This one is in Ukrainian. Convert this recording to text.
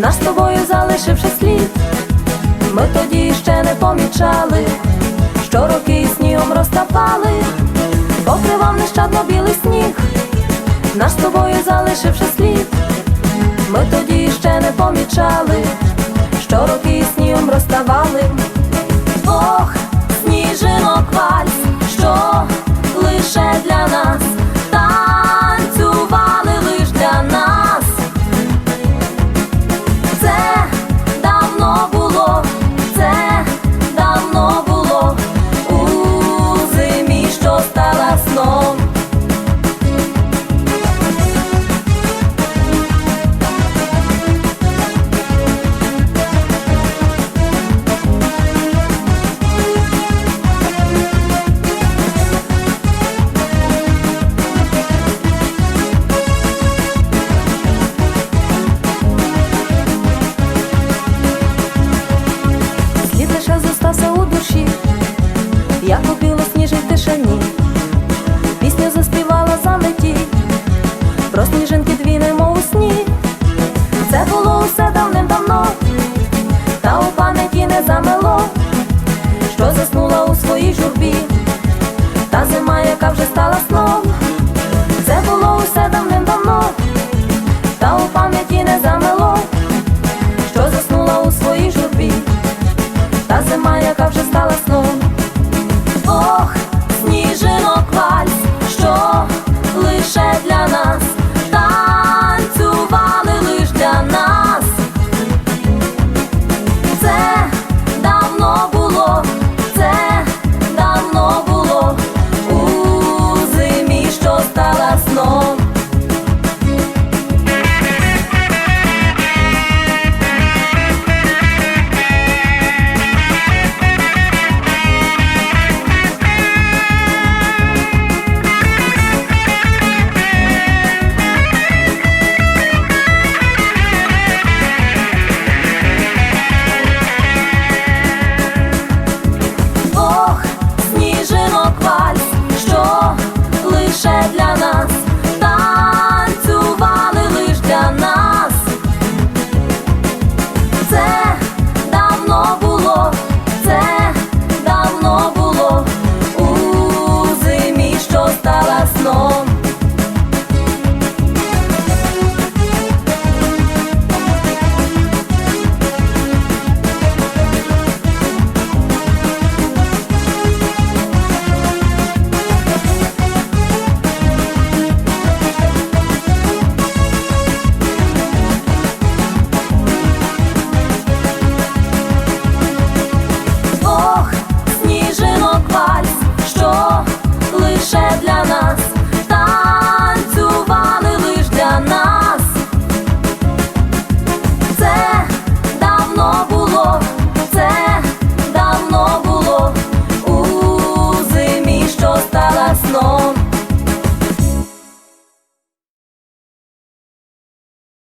наш з тобою залишивши слід, ми тоді ще не помічали, що роки снігом розтапали, покривав нещадно білий сніг, наш з тобою залишивши слід, ми тоді ще не помічали, що роки снігом розставали, ох, сніжинок вальс, що лише. про дві немов у сні. Це було усе давним-давно, та у пам'яті не замело, що заснула у своїй журбі.